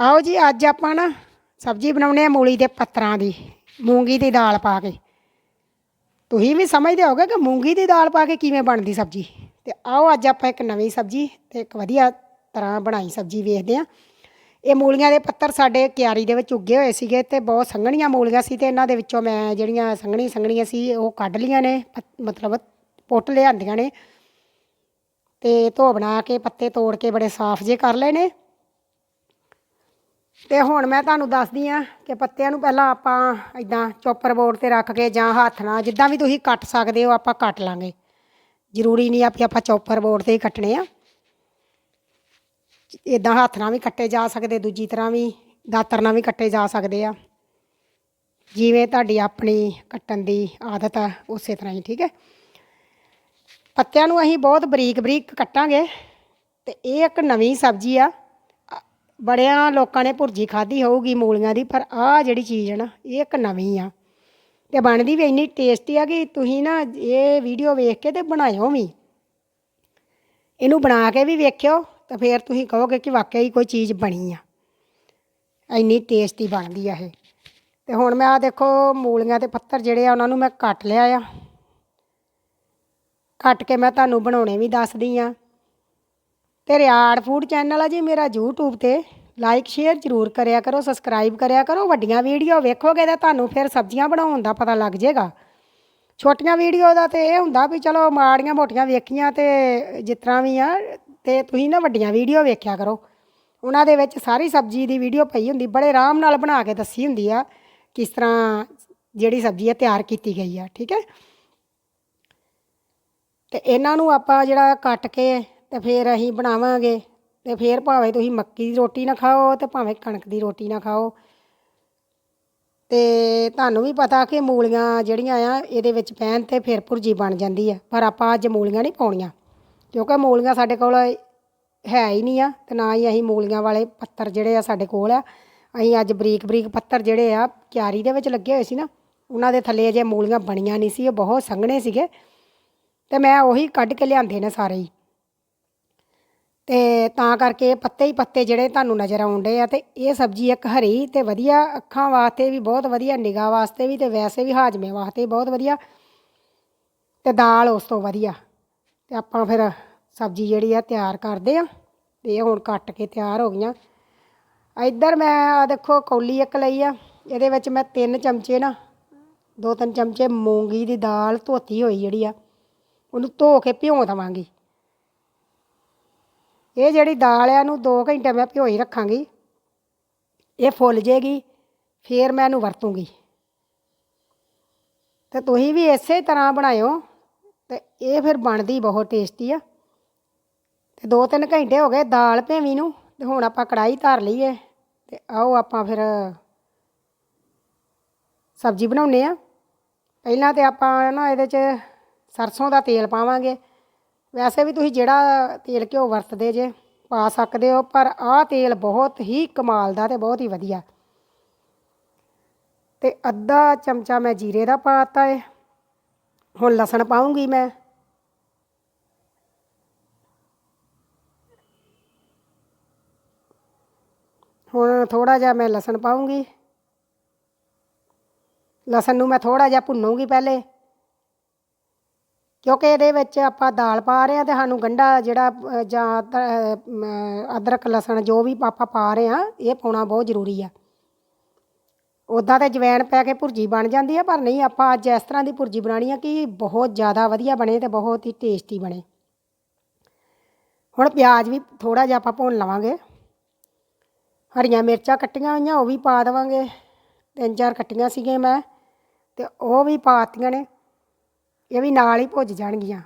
ਆਓ ਜੀ, ਅੱਜ ਆਪਾਂ ਨਾ ਸਬਜ਼ੀ ਬਣਾਉਣੇ ਆ ਮੂਲੀ ਦੇ ਪੱਤਰਾਂ ਦੀ, ਮੂੰਗੀ ਦੀ ਦਾਲ ਪਾ ਕੇ। ਤੁਸੀਂ ਵੀ ਸਮਝਦੇ ਹੋਗੇ ਕਿ ਮੂੰਗੀ ਦੀ ਦਾਲ ਪਾ ਕੇ ਕਿਵੇਂ ਬਣਦੀ ਸਬਜ਼ੀ? ਤੇ ਆਓ, ਅੱਜ ਆਪਾਂ ਇੱਕ ਨਵੀਂ ਸਬਜ਼ੀ ਤੇ ਇੱਕ ਵਧੀਆ ਤਰ੍ਹਾਂ ਬਣਾਈ ਸਬਜ਼ੀ ਵੇਖਦੇ ਆ ਇਹ ਮੂਲੀਆਂ ਦੇ ਪੱਤਰ ਸਾਡੇ ਕਿਆਰੀ ਦੇ ਵਿੱਚ ਉੱਗੇ ਹੋਏ ਸੀਗੇ ਤੇ ਬਹੁਤ ਸੰਘਣੀਆਂ ਮੂਲੀਆਂ ਸੀ ਤੇ ਇਹਨਾਂ ਦੇ ਵਿੱਚੋਂ ਮੈਂ ਜਿਹੜੀਆਂ ਸੰਘਣੀ ਸੰਘਣੀਆਂ ਸੀ, ਉਹ ਕੱਢ ਲੀਆਂ ਨੇ, ਪੱਤ- ਮਤਲਬ ਪੁੱਟ ਲਿਆਂਦੀਆਂ ਨੇ। ਤੇ ਧੋ ਬਣਾ ਕੇ, ਪੱਤੇ ਤੋੜ ਕੇ ਬੜੇ ਸਾਫ਼ ਜੇ ਕਰ ਲਏ ਨੇ। ਤੇ ਹੁਣ ਮੈਂ ਤੁਹਾਨੂੰ ਦੱਸਦੀ ਆ ਕਿ ਪੱਤਿਆਂ ਨੂੰ ਪਹਿਲਾਂ ਆਪਾਂ ਇਦਾਂ ਚੋਪਰ ਬੋਰਡ ਤੇ ਰੱਖ ਕੇ ਜਾਂ ਹੱਥ ਨਾਲ ਜਿੱਦਾਂ ਵੀ ਤੁਸੀਂ ਕੱਟ ਸਕਦੇ ਹੋ, ਆਪਾਂ ਕੱਟ ਲਾਂਗੇ। ਜ਼ਰੂਰੀ ਨਹੀਂ ਆ ਵੀ ਆਪਾਂ ਚੋਪਰ ਬੋਰਡ ਤੇ ਹੀ ਕੱਟਣੇ ਆ। ਇਦਾਂ ਹੱਥ ਨਾਲ ਵੀ ਕੱਟੇ ਜਾ ਸਕਦੇ, ਦੂਜੀ ਤਰ੍ਹਾਂ ਵੀ, ਦਾਤਰ ਨਾਲ ਵੀ ਕੱਟੇ ਜਾ ਸਕਦੇ ਆ। ਜਿਵੇਂ ਤੁਹਾਡੀ ਆਪਣੀ ਕੱਟਣ ਦੀ ਆਦਤ ਆ, ਉਸੇ ਤਰ੍ਹਾਂ ਹੀ, ਠੀਕ ਹੈ? ਪੱਤਿਆਂ ਨੂੰ ਅਸੀਂ ਬਹੁਤ ਬਰੀਕ ਬਰੀਕ ਕੱਟਾਂਗੇ ਤੇ ਇਹ ਇੱਕ ਨਵੀਂ ਸਬਜ਼ੀ ਆ। ਬੜਿਆਂ ਲੋਕਾਂ ਨੇ ਭੁਰਜੀ ਖਾਧੀ ਹੋਊਗੀ ਮੂਲੀਆਂ ਦੀ, ਪਰ ਆਹ ਜਿਹੜੀ ਚੀਜ਼ ਹੈ ਨਾ, ਇਹ ਇੱਕ ਨਵੀਂ ਆ। ਤੇ ਬਣਦੀ ਵੀ ਇੰਨੀ ਟੇਸਟੀ ਆ ਕਿ ਤੁਸੀਂ ਨਾ ਇਹ ਵੀਡੀਓ ਵੇਖ ਕੇ ਤੇ ਬਣਾਇਓ ਵੀ। ਇਹਨੂੰ ਬਣਾ ਕੇ ਵੀ ਵੇਖਿਓ, ਤਾਂ ਫਿਰ ਤੁਸੀਂ ਕਹੋਗੇ ਕਿ ਵਾਕਿਆ ਹੀ ਕੋਈ ਚੀਜ਼ ਬਣੀ ਆ। ਇੰਨੀ ਟੇਸਟੀ ਬਣਦੀ ਆ ਇਹ। ਤੇ ਹੁਣ ਮੈਂ ਆ ਦੇਖੋ, ਮੂਲੀਆਂ ਦੇ ਪੱਤਰ ਜਿਹੜੇ ਆ, ਉਹਨਾਂ ਨੂੰ ਮੈਂ ਕੱਟ ਲਿਆ ਆ। ਕੱਟ ਕੇ ਮੈਂ ਤੁਹਾਨੂੰ ਬਣਾਉਣੇ ਵੀ ਦੱਸਦੀ ਆ। ਤੇ ਰਿਆੜ ਫੂਡ ਚੈਨਲ ਆ ਜੀ, ਮੇਰਾ YouTube ਤੇ ਲਾਈਕ ਸ਼ੇਅਰ ਜ਼ਰੂਰ ਕਰਿਆ ਕਰੋ ਸਬਸਕ੍ਰਾਈਬ ਕਰਿਆ ਕਰੋ। ਵੱਡੀਆਂ ਵੀਡੀਓ ਵੇਖੋਗੇ ਤਾਂ ਤੁਹਾਨੂੰ ਫਿਰ ਸਬਜ਼ੀਆਂ ਬਣਾਉਣ ਦਾ ਪਤਾ ਲੱਗ ਜਾਏਗਾ ਛੋਟੀਆਂ ਵੀਡੀਓ ਦਾ ਤੇ ਇਹ ਹੁੰਦਾ ਵੀ ਚਲੋ ਮਾੜੀਆਂ ਮੋਟੀਆਂ ਵੇਖੀਆਂ ਤੇ ਜਿਸ ਤਰ੍ਹਾਂ ਵੀ ਆ, ਤੇ ਤੁਸੀਂ ਨਾ ਵੱਡੀਆਂ ਵੀਡੀਓ ਵੇਖਿਆ ਕਰੋ। ਉਹਨਾਂ ਦੇ ਵਿੱਚ ਸਾਰੀ ਸਬਜ਼ੀ ਦੀ ਵੀਡੀਓ ਪਈ ਹੁੰਦੀ, ਬੜੇ ਆਰਾਮ ਨਾਲ ਬਣਾ ਕੇ ਦੱਸੀ ਹੁੰਦੀ ਆ, ਕਿਸ ਤਰ੍ਹਾਂ ਜਿਹੜੀ ਸਬਜ਼ੀ ਆ ਤਿਆਰ ਕੀਤੀ ਗਈ ਆ, ਠੀਕ ਹੈ? ਤੇ ਇਹਨਾਂ ਨੂੰ ਆਪਾਂ ਜਿਹੜਾ ਕੱਟ ਕੇ ਤੇ ਫਿਰ ਅਸੀਂ ਬਣਾਵਾਂਗੇ ਤੇ ਫਿਰ ਭਾਵੇਂ ਤੁਸੀਂ ਮੱਕੀ ਦੀ ਰੋਟੀ ਨਾ ਖਾਓ ਤੇ ਭਾਵੇਂ ਕਣਕ ਦੀ ਰੋਟੀ ਨਾ ਖਾਓ। ਤੇ ਤੁਹਾਨੂੰ ਵੀ ਪਤਾ ਕਿ ਮੂਲੀਆਂ ਜਿਹੜੀਆਂ ਆ ਇਹਦੇ ਵਿੱਚ ਪੈਣ ਤੇ ਫਿਰ ਭੁਰਜੀ ਬਣ ਜਾਂਦੀ ਆ, ਪਰ ਆਪਾਂ ਅੱਜ ਮੂਲੀਆਂ ਨਹੀਂ ਪਾਉਣੀਆਂ, ਕਿਉਂਕਿ ਮੂਲੀਆਂ ਸਾਡੇ ਕੋਲ ਹੈ ਹੀ ਨਹੀਂ ਆ ਤੇ ਨਾ ਹੀ ਅਸੀਂ ਮੂਲੀਆਂ ਵਾਲੇ ਪੱਤਰ ਜਿਹੜੇ ਆ ਸਾਡੇ ਕੋਲ ਆ। ਅਸੀਂ ਅੱਜ ਬਰੀਕ ਬਰੀਕ ਪੱਤਰ ਜਿਹੜੇ ਆ ਕਿਆਰੀ ਦੇ ਵਿੱਚ ਲੱਗੇ ਹੋਏ ਸੀ ਨਾ, ਉਹਨਾਂ ਦੇ ਥੱਲੇ ਅਜੇ ਮੂਲੀਆਂ ਬਣੀਆਂ ਨਹੀਂ ਸੀ, ਉਹ ਬਹੁਤ ਸੰਘਣੇ ਸੀਗੇ ਤੇ ਮੈਂ ਉਹੀ ਕੱਢ ਕੇ ਲਿਆਂਦੇ ਨੇ ਸਾਰੇ ਹੀ। ਤੇ ਤਾਂ ਕਰਕੇ ਇਹ ਪੱਤੇ ਹੀ ਪੱਤੇ ਜਿਹੜੇ ਤੁਹਾਨੂੰ ਨਜ਼ਰ ਆਉਂਦੇ ਆ ਤੇ ਇਹ ਸਬਜ਼ੀ ਇੱਕ ਹਰੀ ਤੇ ਵਧੀਆ ਅੱਖਾਂ ਵਾਸਤੇ ਵੀ ਬਹੁਤ ਵਧੀਆ, ਨਿਗਾਹ ਵਾਸਤੇ ਵੀ ਤੇ ਵੈਸੇ ਵੀ ਹਾਜ਼ਮੇ ਵਾਸਤੇ ਵੀ ਬਹੁਤ ਵਧੀਆ ਤੇ ਦਾਲ ਉਸ ਤੋਂ ਵਧੀਆ। ਤੇ ਆਪਾਂ ਫਿਰ ਸਬਜ਼ੀ ਜਿਹੜੀ ਆ ਤਿਆਰ ਕਰਦੇ ਆ ਤੇ ਇਹ ਹੁਣ ਕੱਟ ਕੇ ਤਿਆਰ ਹੋ ਗਈਆਂ। ਇੱਧਰ ਮੈਂ ਆ ਦੇਖੋ ਕੌਲੀ ਇੱਕ ਲਈ ਆ, ਇਹਦੇ ਵਿੱਚ ਮੈਂ ਤਿੰਨ ਚਮਚੇ ਨਾ, ਦੋ ਤਿੰਨ ਚਮਚੇ ਮੂੰਗੀ ਦੀ ਦਾਲ ਧੋਤੀ ਹੋਈ ਜਿਹੜੀ ਆ, ਉਹਨੂੰ ਧੋ ਕੇ ਭਿਉਂ ਦੇਵਾਂਗੀ। ਇਹ ਜਿਹੜੀ ਦਾਲ ਆ ਨੂੰ 2 ਘੰਟੇ ਮੈਂ ਭਿਓਈ ਰੱਖਾਂਗੀ। ਇਹ ਫੁੱਲ ਜੇਗੀ, ਫਿਰ ਮੈਂ ਇਹਨੂੰ ਵਰਤੂੰਗੀ। ਤੇ ਤੁਸੀਂ ਵੀ ਇਸੇ ਤਰ੍ਹਾਂ ਬਣਾਇਓ ਤੇ ਇਹ ਫਿਰ ਬਣਦੀ ਬਹੁਤ ਟੇਸਟੀ ਆ। ਤੇ 2-3 ਘੰਟੇ ਹੋ ਗਏ ਦਾਲ ਭੇਵੀ ਨੂੰ, ਤੇ ਹੁਣ ਆਪਾਂ ਕੜਾਈ ਧਰ ਲਈਏ, ਤੇ ਆਓ ਆਪਾਂ ਫਿਰ ਸਬਜ਼ੀ ਬਣਾਉਨੇ ਆ। ਪਹਿਲਾਂ ਤੇ ਆਪਾਂ ਨਾ ਇਹਦੇ 'ਚ ਸਰਸੋਂ ਦਾ ਤੇਲ ਪਾਵਾਂਗੇ। ਵੈਸੇ ਵੀ ਤੁਸੀਂ ਜਿਹੜਾ ਤੇਲ ਘਿਓ ਵਰਤਦੇ ਜੇ, ਪਾ ਸਕਦੇ ਹੋ, ਪਰ ਆਹ ਤੇਲ ਬਹੁਤ ਹੀ ਕਮਾਲ ਦਾ ਤੇ ਬਹੁਤ ਹੀ ਵਧੀਆ। ਤੇ ਅੱਧਾ ਚਮਚਾ ਮੈਂ ਜੀਰੇ ਦਾ ਪਾਤਾ ਏ। ਹੁਣ ਲਸਣ ਪਾਉਂਗੀ ਮੈਂ। ਹੁਣ ਥੋੜਾ ਜਿਹਾ ਮੈਂ ਲਸਣ ਪਾਉਂਗੀ। ਲਸਣ ਨੂੰ ਮੈਂ ਥੋੜਾ ਜਿਹਾ ਭੁੰਨੂਗੀ ਪਹਿਲੇ। ਕਿਉਂਕਿ ਇਹਦੇ ਵਿੱਚ ਆਪਾਂ ਦਾਲ ਪਾ ਰਹੇ ਹਾਂ ਤੇ ਸਾਨੂੰ ਗੰਢਾ ਜਿਹੜਾ ਜਾਂ ਅਦਰਕ, ਲਸਣ ਜੋ ਵੀ ਆਪਾਂ ਪਾ ਰਹੇ ਹਾਂ, ਇਹ ਪਾਉਣਾ ਬਹੁਤ ਜ਼ਰੂਰੀ ਆ। ਉੱਦਾਂ ਤਾਂ ਜਵੈਣ ਪੈ ਕੇ ਭੁਰਜੀ ਬਣ ਜਾਂਦੀ ਆ, ਪਰ ਨਹੀਂ, ਆਪਾਂ ਅੱਜ ਇਸ ਤਰ੍ਹਾਂ ਦੀ ਭੁਰਜੀ ਬਣਾਉਣੀ ਆ ਕਿ ਬਹੁਤ ਜ਼ਿਆਦਾ ਵਧੀਆ ਬਣੇ ਤੇ ਬਹੁਤ ਹੀ ਟੇਸਟੀ ਬਣੇ। ਹੁਣ ਪਿਆਜ਼ ਵੀ ਥੋੜਾ ਜਿਹਾ ਆਪਾਂ ਭੁੰਨ ਲਵਾਂਗੇ। ਹਰੀਆਂ ਮਿਰਚਾਂ ਕੱਟੀਆਂ ਹੋਈਆਂ, ਉਹ ਵੀ ਪਾ ਦੇਵਾਂਗੇ। ਤਿੰਨ ਚਾਰ ਕੱਟੀਆਂ ਸੀਗੀਆਂ ਮੈਂ, ਤੇ ਉਹ ਵੀ ਪਾਤੀਆਂ ਨੇ। ਇਹ ਵੀ ਨਾਲ ਹੀ ਭੁੱਜ ਜਾਣਗੀਆਂ।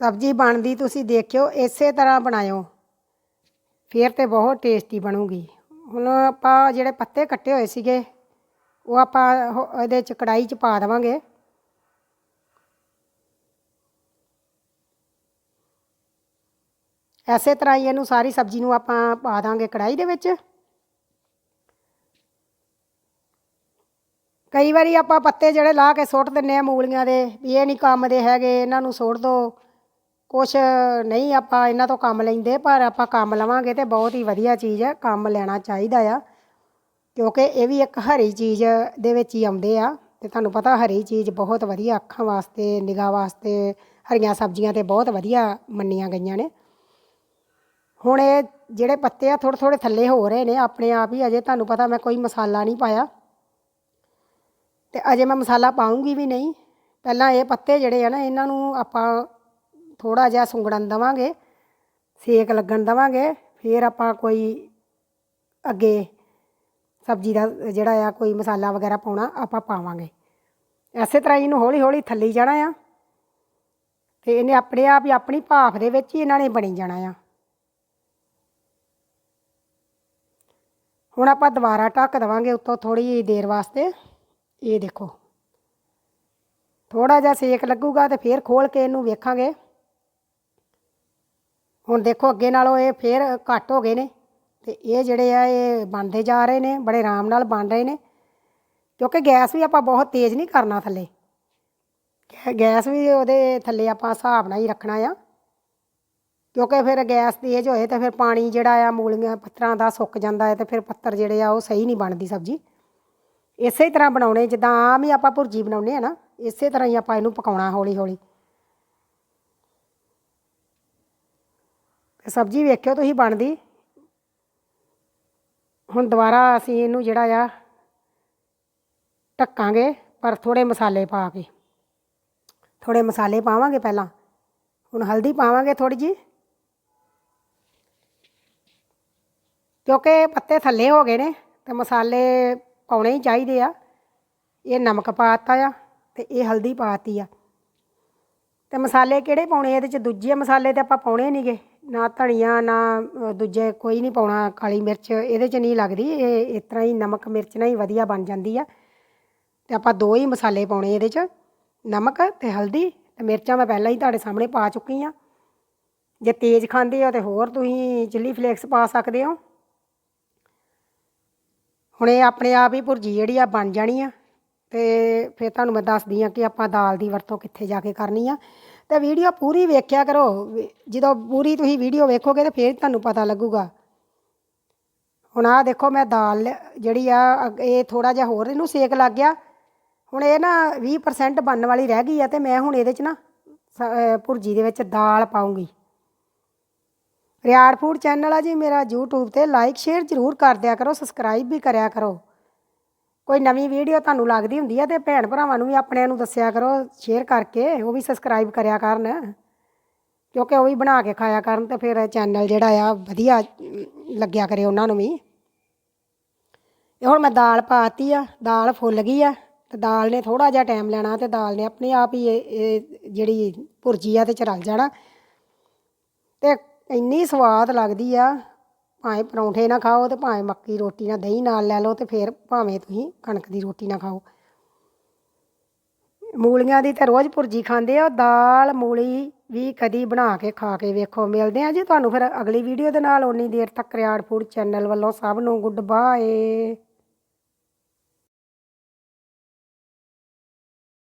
ਸਬਜ਼ੀ ਬਣਦੀ ਤੁਸੀਂ ਦੇਖਿਓ, ਇਸੇ ਤਰ੍ਹਾਂ ਬਣਾਇਓ। ਫਿਰ ਤੇ ਬਹੁਤ ਟੇਸਟੀ ਬਣੂਗੀ। ਹੁਣ ਆਪਾਂ ਜਿਹੜੇ ਪੱਤੇ ਕੱਟੇ ਹੋਏ ਸੀਗੇ, ਉਹ ਆਪਾਂ ਇਹਦੇ ਚ ਕੜਾਈ ਚ ਪਾ ਦੇਵਾਂਗੇ। ਐਸੇ ਤਰ੍ਹਾਂ ਹੀ ਇਹਨੂੰ ਸਾਰੀ ਸਬਜ਼ੀ ਨੂੰ ਆਪਾਂ ਪਾ ਦਾਂਗੇ ਕੜਾਈ ਦੇ ਵਿੱਚ। ਕਈ ਵਾਰੀ ਆਪਾਂ ਪੱਤੇ ਜਿਹੜੇ ਲਾ ਕੇ ਸੁੱਟ ਦਿੰਨੇ ਆ ਮੂਲੀਆਂ ਦੇ, ਵੀ ਇਹ ਨਹੀਂ ਕੰਮ ਦੇ ਹੈਗੇ, ਇਹਨਾਂ ਨੂੰ ਸੁੱਟ ਦੋ। ਕੁਛ ਨਹੀਂ, ਆਪਾਂ ਇਹਨਾਂ ਤੋਂ ਕੰਮ ਲੈਂਦੇ, ਪਰ ਆਪਾਂ ਕੰਮ ਲਵਾਂਗੇ ਤੇ ਬਹੁਤ ਹੀ ਵਧੀਆ ਚੀਜ਼ ਹੈ, ਕੰਮ ਲੈਣਾ ਚਾਹੀਦਾ ਆ। ਕਿਉਂਕਿ ਇਹ ਵੀ ਇੱਕ ਹਰੀ ਚੀਜ਼ ਦੇ ਵਿੱਚ ਹੀ ਆਉਂਦੇ ਆ, ਤੇ ਤੁਹਾਨੂੰ ਪਤਾ ਹਰੀ ਚੀਜ਼ ਬਹੁਤ ਵਧੀਆ ਅੱਖਾਂ ਵਾਸਤੇ, ਨਿਗਾਹ ਵਾਸਤੇ, ਹਰੀਆਂ ਸਬਜ਼ੀਆਂ ਤੇ ਬਹੁਤ ਵਧੀਆ ਮੰਨੀਆਂ ਗਈਆਂ ਨੇ। ਹੁਣ ਇਹ ਜਿਹੜੇ ਪੱਤੇ ਆ ਥੋੜ੍ਹੇ ਥੋੜ੍ਹੇ ਥੱਲੇ ਹੋ ਰਹੇ ਨੇ, ਆਪਣੇ ਆਪ ਹੀ ਅਜੇ ਤੁਹਾਨੂੰ ਪਤਾ ਮੈਂ ਕੋਈ ਮਸਾਲਾ ਨਹੀਂ ਪਾਇਆ। ਤੇ ਅਜੇ ਮੈਂ ਮਸਾਲਾ ਪਾਉਂਗੀ ਵੀ ਨਹੀਂ। ਪਹਿਲਾਂ ਇਹ ਪੱਤੇ ਜਿਹੜੇ ਆ ਨਾ, ਇਹਨਾਂ ਨੂੰ ਆਪਾਂ ਥੋੜਾ ਜਿਹਾ ਸੁੰਗੜਨ ਦਵਾਂਗੇ, ਸੇਕ ਲੱਗਣ ਦਵਾਂਗੇ, ਫਿਰ ਆਪਾਂ ਕੋਈ ਅੱਗੇ ਸਬਜ਼ੀ ਦਾ ਜਿਹੜਾ ਆ, ਕੋਈ ਮਸਾਲਾ ਵਗੈਰਾ ਪਾਉਣਾ, ਆਪਾਂ ਪਾਵਾਂਗੇ। ਐਸੇ ਤਰ੍ਹਾਂ ਹੀ ਇਹਨੂੰ ਹੌਲੀ ਹੌਲੀ ਥੱਲੇ ਜਾਣਾ ਆ। ਤੇ ਇਹਨੇ ਆਪਣੇ ਆਪ ਹੀ ਆਪਣੀ ਭਾਫ ਦੇ ਵਿੱਚ ਹੀ ਇਹਨਾਂ ਨੇ ਬਣੀ ਜਾਣਾ ਆ। ਹੁਣ ਆਪਾਂ ਦੁਬਾਰਾ ਢੱਕ ਦਵਾਂਗੇ ਉੱਤੋਂ ਥੋੜੀ ਜਿਹੀ ਦੇਰ ਵਾਸਤੇ। ਇਹ ਦੇਖੋ। ਥੋੜਾ ਜਿਹਾ ਸੇਕ ਲੱਗੂਗਾ ਤੇ ਫਿਰ ਖੋਲ ਕੇ ਇਹਨੂੰ ਵੇਖਾਂਗੇ। ਹੁਣ ਦੇਖੋ ਅੱਗੇ ਨਾਲੋਂ ਇਹ ਫੇਰ ਘੱਟ ਹੋ ਗਏ ਨੇ ਤੇ ਇਹ ਜਿਹੜੇ ਆ ਇਹ ਬਣਦੇ ਜਾ ਰਹੇ ਨੇ, ਬੜੇ ਆਰਾਮ ਨਾਲ ਬਣ ਰਹੇ ਨੇ। ਕਿਉਂਕਿ ਗੈਸ ਵੀ ਆਪਾਂ ਬਹੁਤ ਤੇਜ਼ ਨਹੀਂ ਕਰਨਾ ਥੱਲੇ। ਗੈਸ ਵੀ ਉਹਦੇ ਥੱਲੇ ਆਪਾਂ ਹਿਸਾਬ ਨਾਲ ਹੀ ਰੱਖਣਾ ਆ। ਕਿਉਂਕਿ ਫਿਰ ਗੈਸ ਤੇਜ਼ ਹੋਏ ਤਾਂ ਫਿਰ ਪਾਣੀ ਜਿਹੜਾ ਆ, ਮੂਲੀਆਂ, ਪੱਤਰਾਂ ਦਾ ਸੁੱਕ ਜਾਂਦਾ ਹੈ ਤੇ ਫਿਰ ਪੱਤਰ ਜਿਹੜੇ ਆ ਉਹ ਸਹੀ ਨਹੀਂ ਬਣਦੀ ਸਬਜ਼ੀ। ਇਸੇ ਤਰ੍ਹਾਂ ਬਣਾਉਣੇ, ਜਿੱਦਾਂ ਆਮ ਹੀ ਆਪਾਂ ਭੁਰਜੀ ਬਣਾਉਂਦੇ ਆ ਨਾ, ਇਸੇ ਤਰ੍ਹਾਂ ਹੀ ਆਪਾਂ ਇਹਨੂੰ ਪਕਾਉਣਾ ਹੌਲੀ ਹੌਲੀ ਤੇ ਸਬਜ਼ੀ ਵੇਖਿਓ ਤੁਸੀਂ ਬਣਦੀ। ਹੁਣ ਦੁਬਾਰਾ ਅਸੀਂ ਇਹਨੂੰ ਜਿਹੜਾ ਆ ਢੱਕਾਂਗੇ, ਪਰ ਥੋੜੇ ਮਸਾਲੇ ਪਾ ਕੇ। ਥੋੜੇ ਮਸਾਲੇ ਪਾਵਾਂਗੇ ਪਹਿਲਾਂ। ਹੁਣ ਹਲਦੀ ਪਾਵਾਂਗੇ ਥੋੜੀ ਜੀ ਕਿਉਂਕਿ ਪੱਤੇ ਥੱਲੇ ਹੋ ਗਏ ਨੇ ਤੇ ਮਸਾਲੇ ਪਾਉਣੇ ਹੀ ਚਾਹੀਦੇ ਆ। ਇਹ ਨਮਕ ਪਾਤਾ ਆ ਤੇ ਇਹ ਹਲਦੀ ਪਾਤੀ ਆ। ਤੇ ਮਸਾਲੇ ਕਿਹੜੇ ਪਾਉਣੇ ਇਹਦੇ ਚ ਦੂਜੇ ਮਸਾਲੇ ਤੇ ਆਪਾਂ ਪਾਉਣੇ ਨਹੀਂਗੇ ਨਾ ਧਨੀਆ, ਨਾ ਦੂਜੇ ਕੋਈ ਨਹੀਂ ਪਾਉਣਾ ਕਾਲੀ ਮਿਰਚ। ਇਹਦੇ ਚ ਨਹੀਂ ਲੱਗਦੀ। ਇਹ ਇਸ ਤਰ੍ਹਾਂ ਹੀ ਨਮਕ, ਮਿਰਚ ਨਾਲ ਹੀ ਵਧੀਆ ਬਣ ਜਾਂਦੀ ਆ। ਤੇ ਆਪਾਂ ਦੋ ਹੀ ਮਸਾਲੇ ਪਾਉਣੇ ਇਹਦੇ ਚ। ਨਮਕ ਤੇ ਹਲਦੀ ਤੇ ਮਿਰਚਾਂ ਮੈਂ ਪਹਿਲਾਂ ਹੀ ਤੁਹਾਡੇ ਸਾਹਮਣੇ ਪਾ ਚੁੱਕੀ ਆ। ਜੇ ਤੇਜ਼ ਖਾਂਦੇ ਹੋ ਤੇ ਹੋਰ ਤੁਸੀਂ ਚਿੱਲੀ ਫਲੇਕਸ ਪਾ ਸਕਦੇ ਹੋ। ਹੁਣ ਇਹ ਆਪਣੇ ਆਪ ਹੀ ਭੁਰਜੀ ਜਿਹੜੀ ਆ ਬਣ ਜਾਣੀ ਆ। ਤੇ ਫਿਰ ਤੁਹਾਨੂੰ ਮੈਂ ਦੱਸਦੀ ਆ ਕਿ ਆਪਾਂ ਦਾਲ ਦੀ ਵਰਤੋਂ ਕਿੱਥੇ ਜਾ ਕੇ ਕਰਨੀ ਆ। ਤੇ ਵੀਡੀਓ ਪੂਰੀ ਵੇਖਿਆ ਕਰੋ। ਜਦੋਂ ਪੂਰੀ ਤੁਸੀਂ ਵੀਡੀਓ ਵੇਖੋਗੇ ਤੇ ਫਿਰ ਤੁਹਾਨੂੰ ਪਤਾ ਲੱਗੂਗਾ। ਹੁਣ ਆਹ ਦੇਖੋ ਮੈਂ ਦਾਲ ਜਿਹੜੀ ਆ ਅਗ- ਇਹ ਥੋੜਾ ਜਿਹਾ ਹੋਰ ਇਹਨੂੰ ਸੇਕ ਲੱਗ ਗਿਆ। ਹੁਣ ਇਹ ਨਾ 20% ਬਣਨ ਵਾਲੀ ਰਹਿ ਗਈ ਆ ਤੇ ਮੈਂ ਹੁਣ ਇਹਦੇ ਚ ਨਾ ਸ- ਭੁਰਜੀ ਦੇ ਵਿੱਚ ਦਾਲ ਪਾਉਂਗੀ ਰਿਆੜ ਫੂਡ ਚੈਨਲ ਆ ਜੀ, ਮੇਰਾ YouTube ਤੇ ਲਾਈਕ ਸ਼ੇਅਰ ਜ਼ਰੂਰ ਕਰ ਦਿਆ ਕਰੋ ਸਬਸਕ੍ਰਾਈਬ ਵੀ ਕਰਿਆ ਕਰੋ। ਕੋਈ ਨਵੀਂ ਵੀਡੀਓ ਤੁਹਾਨੂੰ ਲੱਗਦੀ ਹੁੰਦੀ ਆ ਤੇ ਭੈਣ ਭਰਾਵਾਂ ਨੂੰ ਵੀ ਆਪਣਿਆਂ ਨੂੰ ਦੱਸਿਆ ਕਰੋ ਸ਼ੇਅਰ ਕਰਕੇ, ਉਹ ਵੀ ਸਬਸਕ੍ਰਾਈਬ ਕਰਿਆ ਕਰਨ। ਕਿਉਂਕਿ ਉਹ ਵੀ ਬਣਾ ਕੇ ਖਾਇਆ ਕਰਨ ਤੇ ਫਿਰ ਚੈਨਲ ਜਿਹੜਾ ਆ, ਵਧੀਆ ਲੱਗਿਆ ਕਰੇ ਉਹਨਾਂ ਨੂੰ ਵੀ। ਇਹ ਹੁਣ ਮੈਂ ਦਾਲ ਪਾਤੀ ਆ, ਦਾਲ ਫੁੱਲ ਗਈ ਆ, ਤੇ ਦਾਲ ਨੇ ਥੋੜਾ ਜਿਹਾ ਟਾਈਮ ਲੈਣਾ ਤੇ ਦਾਲ ਨੇ ਆਪਣੇ ਆਪ ਹੀ ਇਹ ਜਿਹੜੀ ਭੁਰਜੀ ਆ ਤੇ ਚ ਰਲ ਜਾਣਾ। ਤੇ ਇੰਨੀ ਸਵਾਦ ਲੱਗਦੀ ਆ, ਭਾਵੇਂ ਪਰੌਂਠੇ ਨਾਲ ਖਾਓ ਤੇ ਭਾਵੇਂ ਮੱਕੀ ਰੋਟੀ ਨਾਲ ਦਹੀਂ ਨਾਲ ਲੈ ਲਓ ਤੇ ਫਿਰ ਭਾਵੇਂ ਤੁਸੀਂ ਕਣਕ ਦੀ ਰੋਟੀ ਨਾਲ ਖਾਓ। ਮੂਲੀਆਂ ਦੀ ਤਾਂ ਰੋਜ਼ ਭੁਰਜੀ ਖਾਂਦੇ ਆ, ਦਾਲ, ਮੂਲੀ ਵੀ ਕਦੀ ਬਣਾ ਕੇ ਖਾ ਕੇ ਵੇਖੋ, ਮਿਲਦੇ ਆ ਜੀ ਤੁਹਾਨੂੰ ਫਿਰ ਅਗਲੀ ਵੀਡੀਓ ਦੇ ਨਾਲ। ਓਨੀ ਦੇਰ ਤੱਕ ਰਿਆੜ ਫੂਡ ਚੈਨਲ ਵੱਲੋਂ ਸਭ ਨੂੰ ਗੁੱਡ ਬਾਏ